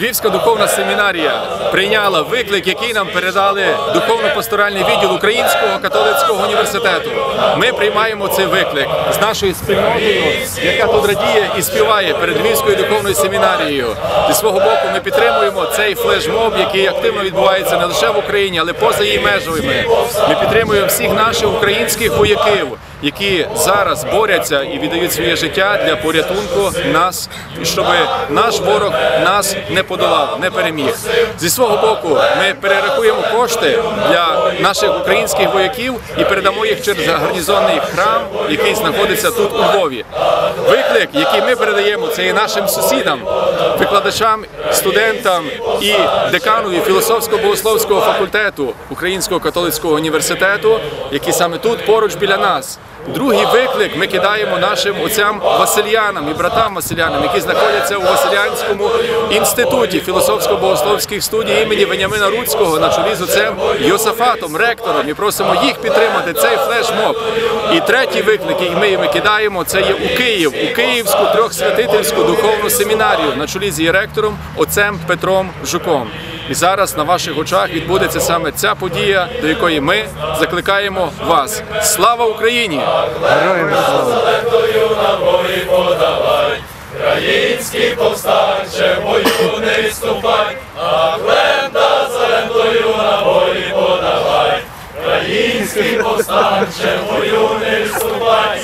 Львівська духовна семінарія прийняла виклик, який нам передали духовно-пасторальний відділ Українського католицького університету. Ми приймаємо цей виклик з нашою спільнотою, яка тут радіє і співає перед Львівською духовною семінарією. Зі свого боку, ми підтримуємо цей флешмоб, який активно відбувається не лише в Україні, але поза її межами. Ми підтримуємо всіх наших українських вояків, які зараз борються і віддають своє життя для порятунку нас, щоб наш ворог нас не подолав, не переміг. Зі свого боку, ми перерахуємо кошти для наших українських вояків і передамо їх через гарнізонний храм, який знаходиться тут у Львові. Виклик, який ми передаємо, це і нашим сусідам, викладачам, студентам і деканові філософсько-богословського факультету Українського католицького університету, які саме тут поруч біля нас. Другий виклик ми кидаємо нашим отцям Васильянам і братам Василянам, які знаходяться у Василянському інституті філософсько-богословських студій імені Веніамина Руцького на чолі з отцем Йосафатом, ректором. І просимо їх підтримати цей флешмоб. І третій виклик, який ми їм кидаємо, це є у Київ, у Київську трьохсвятительську духовну семінарію на чолі з її ректором отцем Петром Жуком. І зараз на ваших очах відбудеться саме ця подія, до якої ми закликаємо вас. Слава Україні! Героям слава! Український повстанче, бою не відступай, а лента залетою на волі подавай. Український повстанче, бою не відступай.